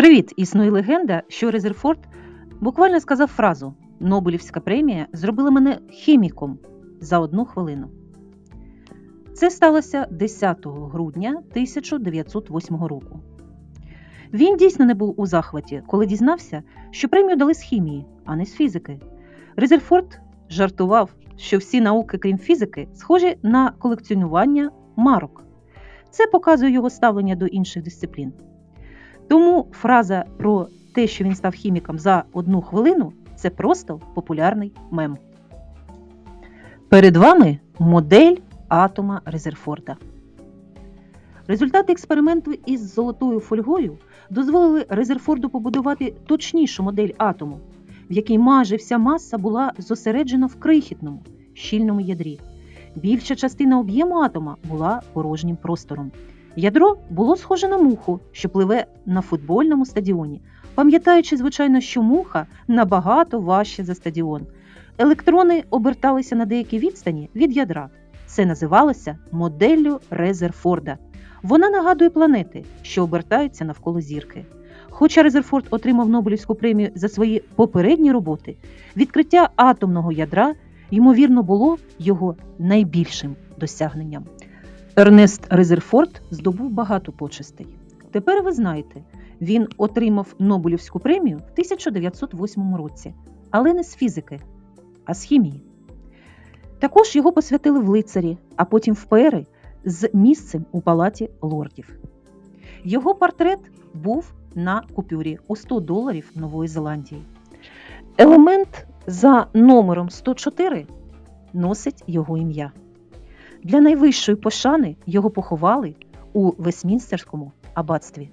Привіт! Існує легенда, що Резерфорд буквально сказав фразу Нобелівська премія зробила мене хіміком за одну хвилину. Це сталося 10 грудня 1908 року. Він дійсно не був у захваті, коли дізнався, що премію дали з хімії, а не з фізики. Резерфорд жартував, що всі науки, крім фізики, схожі на колекціонування марок. Це показує його ставлення до інших дисциплін. Тому фраза про те, що він став хіміком за одну хвилину, це просто популярний мем. Перед вами модель атома Резерфорда. Результати експерименту із золотою фольгою дозволили Резерфорду побудувати точнішу модель атому, в якій майже вся маса була зосереджена в крихітному, щільному ядрі. Більша частина об'єму атома була порожнім простором. Ядро було схоже на муху, що пливе на футбольному стадіоні, пам'ятаючи, звичайно, що муха набагато важче за стадіон. Електрони оберталися на деякій відстані від ядра. Це називалося моделлю Резерфорда. Вона нагадує планети, що обертаються навколо зірки. Хоча Резерфорд отримав Нобелівську премію за свої попередні роботи, відкриття атомного ядра, ймовірно, було його найбільшим досягненням. Ернест Резерфорд здобув багато почестей. Тепер ви знаєте, він отримав Нобелівську премію в 1908 році, але не з фізики, а з хімії. Також його посвятили в лицарі, а потім в пери з місцем у палаті лордів. Його портрет був на купюрі у 100 доларів Нової Зеландії. Елемент за номером 104 носить його ім'я. Для найвищої пошани його поховали у Весмінстерському аббатстві.